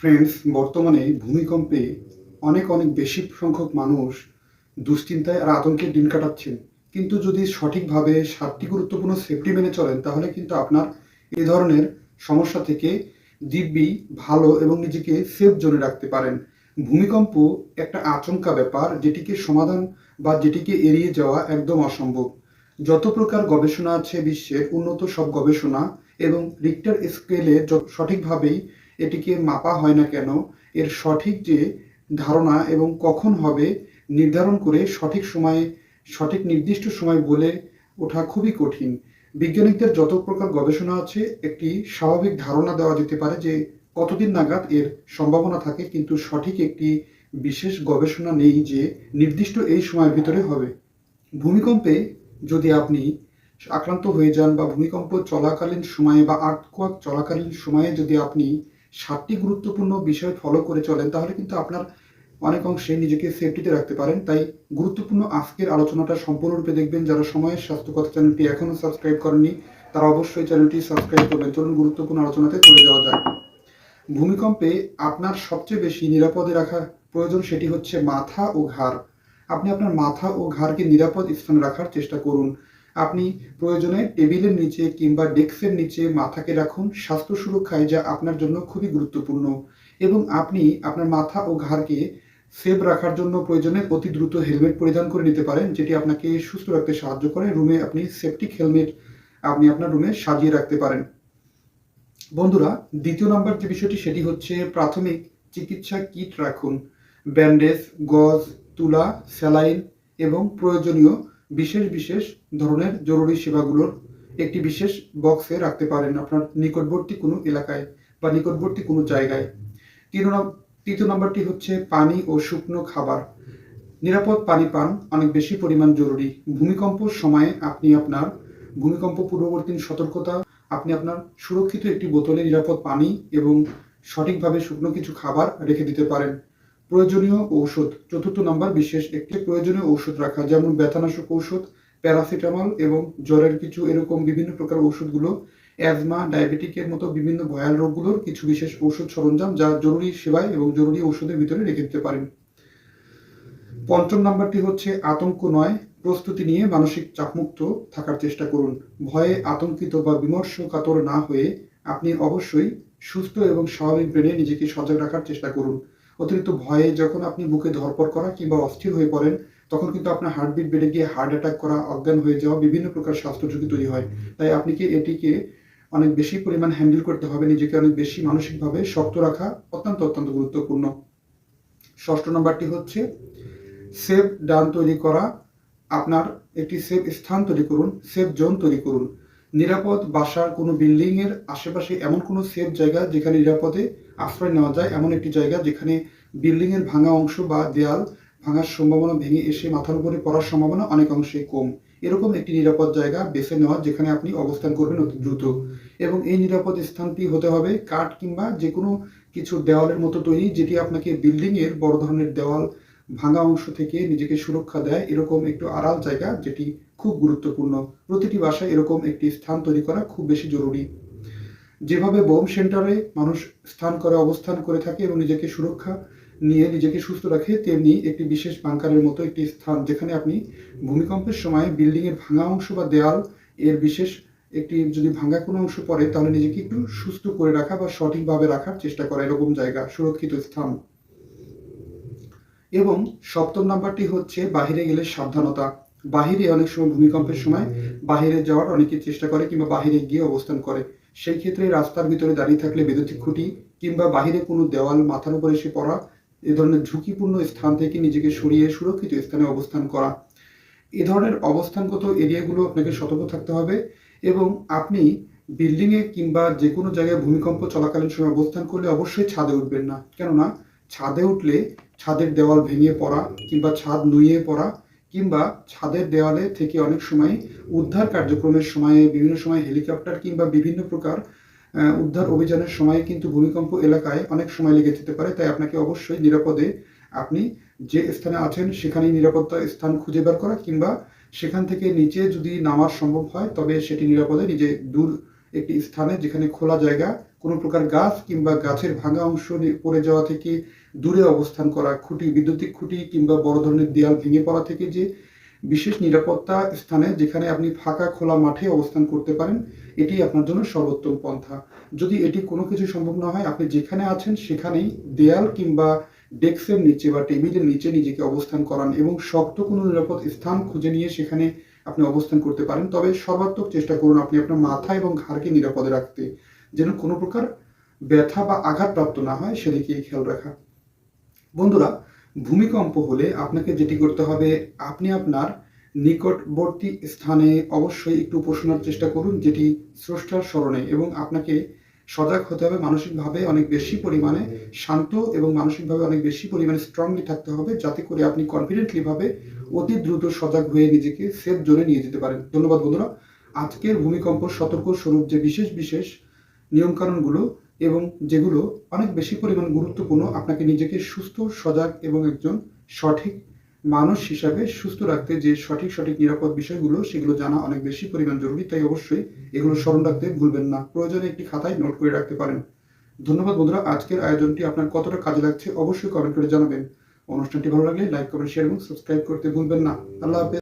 Friends বর্তমানে ভূমিকম্পে অনেক অনেক বেশি সংখ্যক মানুষ দুশ্চিন্তায় আর আতঙ্কে দিন কাটাচ্ছেন। কিন্তু যদি সঠিকভাবে সাতটি গুরুত্বপূর্ণ সেফটি মেনে চলেন, তাহলে কিন্তু আপনার এ ধরনের সমস্যা থেকে দিব্যি, ভালো এবং নিজেকে সেফ জোনে রাখতে পারেন। ভূমিকম্প একটা আচমকা ব্যাপার, যেটিকে সমাধান বা যেটিকে এড়িয়ে যাওয়া একদম অসম্ভব। যত প্রকার গবেষণা আছে বিশ্বের, উন্নত সব গবেষণা এবং রিক্টার স্কেলে সঠিকভাবেই এটিকে মাপা হয় না কেন, এর সঠিক যে ধারণা এবং কখন হবে নির্ধারণ করে সঠিক সময়ে, সঠিক নির্দিষ্ট সময় বলে ওঠা খুবই কঠিন। বিজ্ঞানীদের যত প্রকার গবেষণা আছে, একটি স্বাভাবিক ধারণা দেওয়া যেতে পারে যে কতদিন নাগাদ এর সম্ভাবনা থাকে, কিন্তু সঠিক একটি বিশেষ গবেষণা নেই যে নির্দিষ্ট এই সময়ের ভিতরে হবে। ভূমিকম্পে যদি আপনি আক্রান্ত হয়ে যান বা ভূমিকম্প চলাকালীন সময়ে বা আর্থকোয়াক চলাকালীন সময়ে যদি আপনি সাতটি গুরুত্বপূর্ণ বিষয় ফলো করে চলেন, তাহলে কিন্তু আপনার অনেক অংশে নিজেকে সেফটিতে রাখতে পারেন। তাই গুরুত্বপূর্ণ আজকের আলোচনাটা সম্পূর্ণরূপে দেখবেন। যারা সময়ের স্বাস্থ্য কথা চ্যানেলটি এখনও সাবস্ক্রাইব করেননি, তারা অবশ্যই চ্যানেলটি সাবস্ক্রাইব করবেন। চলুন গুরুত্বপূর্ণ আলোচনাতে চলে যাওয়া যায় ভূমিকম্পে আপনার সবচেয়ে বেশি নিরাপদে রাখা প্রয়োজন সেটি হচ্ছে মাথা ও ঘাড়। আপনি আপনার মাথা ও ঘাড়কে নিরাপদ স্থানে রাখার চেষ্টা করুন। আপনি প্রয়োজনে টেবিলের নিচে কিংবা ডেস্কের নিচে মাথাকে রাখুন। স্বাস্থ্য সুরক্ষায় যা আপনার জন্য খুবই গুরুত্বপূর্ণ। এবং আপনি আপনার মাথা ও ঘাড়কে সেভ রাখার জন্য প্রয়োজনে অতি দ্রুত হেলমেট পরিধান করে নিতে পারেন, যেটি আপনাকে সুস্থ রাখতে সাহায্য করে। রুমে আপনি সেফটিক হেলমেট আপনি আপনার রুমে সাজিয়ে রাখতে পারেন। বন্ধুরা, দ্বিতীয় নম্বর যে বিষয়টি, সেটি হচ্ছে প্রাথমিক চিকিৎসা কিট রাখুন। ব্যান্ডেজ, গজ, তুলা, স্যালাইন এবং প্রয়োজনীয় বিশেষ বিশেষ ধরনের জরুরি সেবাগুলোর একটি বিশেষ বক্সে রাখতে পারেন আপনার নিকটবর্তী কোনো এলাকায় বা নিকটবর্তী কোনো জায়গায়। তৃতীয় নম্বরটি হচ্ছে পানি ও শুকনো খাবার। নিরাপদ পানি পান অনেক বেশি পরিমাণ জরুরি। ভূমিকম্প সময়ে আপনি আপনার ভূমিকম্প পূর্ববর্তী সতর্কতা, আপনি আপনার সুরক্ষিত একটি বোতলে নিরাপদ পানি এবং সঠিকভাবে শুকনো কিছু খাবার রেখে দিতে পারেন। প্রয়োজনীয় ঔষধ। চতুর্থ নম্বর বিশেষ একটি প্রয়োজনীয় ঔষধ রাখা, যেমন ব্যথানাশক ঔষধ, প্যারাসিটামল এবং জ্বরের কিছু এরকম বিভিন্ন প্রকার ওষুধগুলো অ্যাজমা, ডায়াবেটিকের মতো বিভিন্ন ভয়াল রোগগুলোর কিছু বিশেষ ঔষধ সরঞ্জাম যা জরুরি সেবায় এবং জরুরি ঔষধের ভিতরে রেখে দিতে পারেন। পঞ্চম নাম্বারটি হচ্ছে আতঙ্ক নয়, প্রস্তুতি নিয়ে মানসিক চাপমুক্ত থাকার চেষ্টা করুন। ভয়ে আতঙ্কিত বা বিমর্ষ কাতর না হয়ে আপনি অবশ্যই সুস্থ এবং স্বাভাবিক ব্রেনে নিজেকে সজাগ রাখার চেষ্টা করুন। অতিরিক্ত ভয়ে যখন আপনি বুকে ধরপর করা কিংবা অস্থির হয়ে পড়েন, তখন কিন্তু আপনার হার্টবিট বেড়ে গিয়ে হার্ট অ্যাটাক করা, অজ্ঞান হয়ে যাওয়া বিভিন্ন প্রকার স্বাস্থ্য ঝুঁকি তৈরি হয়। তাই আপনি কি এটিকে অনেক বেশি পরিমাণ হ্যান্ডেল করতে হবে, নিজেকে অনেক বেশি মানসিকভাবে শক্ত রাখা অত্যন্ত অত্যন্ত গুরুত্বপূর্ণ। ষষ্ঠ নম্বরটি হচ্ছে সেফ ডান তৈরি করা, আপনার একটি সেফ স্থান তৈরি করুন সেফ জোন তৈরি করুন। নিরাপদ বাসার কোনো বিল্ডিং এর আশেপাশে এমন কোনো সেফ জায়গা যেখানে নিরাপদে আশ্রয় নেওয়া যায়? এমন একটি জায়গা যেখানে বিল্ডিং এর ভাঙা অংশ বা দেয়াল ভাঙার সম্ভাবনা ভেঙে এসে মাথার উপরে পড়ার সম্ভাবনা অনেক অংশে কম। এরকম একটি নিরাপদ জায়গা বেছে নেওয়া যেখানে আপনি অবস্থান করবেন অতি দ্রুত। এবং এই নিরাপদ স্থানটি হতে হবে কাঠ কিংবা যে কোনো কিছু দেওয়ালের মতো তৈরি যেটি আপনাকে বিল্ডিং এর বড় ধরনের দেওয়াল ভাঙা অংশ থেকে নিজেকে সুরক্ষা দেয়, এরকম একটু আড়াল জায়গা যেটি খুব গুরুত্বপূর্ণ। প্রতিটি বাসায় এরকম একটি স্থান তৈরি করা খুব বেশি জরুরি। যেভাবে বোম সেন্টারে মানুষ স্থান করে, অবস্থান করে থাকে এবং নিজেকে সুরক্ষা নিয়ে নিজেকে সুস্থ রাখে, তেমনি একটি বিশেষ বাংকারের মতো একটি স্থান যেখানে আপনি ভূমিকম্পের সময় বিল্ডিং এর ভাঙা অংশ বা দেয়াল এর বিশেষ একটি যদি ভাঙা কোনো অংশ পড়ে, তাহলে নিজেকে একটু সুস্থ করে রাখা বা সঠিকভাবে রাখার চেষ্টা করা এরকম জায়গা, সুরক্ষিত স্থান। এবং সপ্তম নাম্বারটি হচ্ছে বাহিরে গেলে সাবধানতা। বাহিরে অনেক সময় ভূমিকম্পের সময় বাহিরে যাওয়ার অনেকে চেষ্টা করে কিংবা বাহিরে গিয়ে অবস্থান করে। সেই ক্ষেত্রে রাস্তার ভিতরে দাঁড়িয়ে থাকলে বৈদ্যুতিক খুঁটি কিংবা বাহিরে কোনো দেওয়াল, মাথার উপর এসে পড়া, এ ধরনের ঝুঁকিপূর্ণ স্থান থেকে নিজেকে সরিয়ে সুরক্ষিত স্থানে অবস্থান করা। এ ধরনের অবস্থানগত এরিয়াগুলো আপনাকে সতর্ক থাকতে হবে এবং আপনি বিল্ডিংয়ে কিংবা যে কোনো জায়গায় ভূমিকম্প চলাকালীন সময় অবস্থান করলে অবশ্যই ছাদে উঠবেন না। কেননা ছাদে উঠলে ছাদের দেওয়াল ভেঙে পড়া কিংবা ছাদ নুয়ে পড়া কিংবা ছাদের দেওয়ালে থেকে অনেক সময় উদ্ধার কার্যক্রমের সময়ে, বিভিন্ন সময় হেলিকপ্টার কিংবা বিভিন্ন প্রকার উদ্ধার অভিযানের সময় কিন্তু ভূমিকম্প এলাকায় অনেক সময় লেগে যেতে পারে। তাই আপনাকে অবশ্যই নিরাপদে আপনি যে স্থানে আছেন সেখানেই নিরাপত্তা স্থান খুঁজে বের করা কিংবা সেখান থেকে নিচে যদি নামার সম্ভব হয়, তবে সেটি নিরাপদে নিজে দূর একটি স্থানে যেখানে খোলা জায়গা কোনো প্রকার গাছ কিংবা গাছের ভাঙা অংশ পড়ে যাওয়া থেকে দূরে অবস্থান করা খুঁটি, বিদ্যুতিক খুঁটি কিংবা বড় ধরনের দেয়াল ভেঙে পড়া থেকে যে বিশেষ নিরাপত্তা স্থানে যেখানে আপনি ফাঁকা খোলা মাঠে অবস্থান করতে পারেন, এটি আপনার জন্য সর্বোত্তম পন্থা। যদি এটি কোনো কিছু সম্ভব না হয়, আপনি যেখানে আছেন সেখানেই দেয়াল কিংবা ডেস্কের নিচে বা টেবিলের নিচে নিজেকে অবস্থান করান এবং শক্ত কোনো নিরাপদ স্থান খুঁজে নিয়ে সেখানে আপনি অবস্থান করতে পারেন। তবে সর্বাত্মক চেষ্টা করুন আপনি আপনার মাথা এবং ঘাড়কে নিরাপদে রাখতে। যেন কোনো প্রকার ব্যথা বা আঘাতপ্রাপ্ত না হয়, সেদিকে খেয়াল রাখা। বন্ধুরা, ভূমিকম্প হলে আপনাকে যেটি করতে হবে, আপনি আপনার নিকটবর্তী স্থানে অবশ্যই একটু উপশোনার চেষ্টা করুন, যেটি স্রষ্টার স্মরণে এবং আপনাকে সজাগ হতে হবে। মানসিকভাবে অনেক বেশি পরিমাণে শান্ত এবং মানসিকভাবে অনেক বেশি পরিমাণে স্ট্রংলি থাকতে হবে, যাতে করে আপনি কনফিডেন্টলি ভাবে অতি দ্রুত সজাগ হয়ে নিজেকে সেফ জোনে নিয়ে যেতে পারেন। ধন্যবাদ বন্ধুরা। আজকের ভূমিকম্প সতর্ক স্বরূপ যে বিশেষ বিশেষ নিয়মকানুনগুলো এবং যেগুলো অনেক বেশি পরিমাণ গুরুত্বপূর্ণ, আপনাকে নিজেকে সুস্থ, সজাগ এবং একজন সঠিক মানুষ হিসাবে সুস্থ রাখতে যে সঠিক সঠিক, নিরাপদ বিষয়গুলো, সেগুলো জানা অনেক বেশি পরিমাণ জরুরি। তাই অবশ্যই এগুলো স্মরণ রাখতে ভুলবেন না। প্রয়োজনে একটি খাতায় নোট করে রাখতে পারেন। ধন্যবাদ বন্ধুরা, আজকের আয়োজনটি আপনার কতটা কাজে লাগছে অবশ্যই কমেন্ট করে জানাবেন। অনুষ্ঠানটি ভালো লাগলে লাইক, কমেন্ট, শেয়ার এবং সাবস্ক্রাইব করতে ভুলবেন না। আল্লাহ হাফেজ।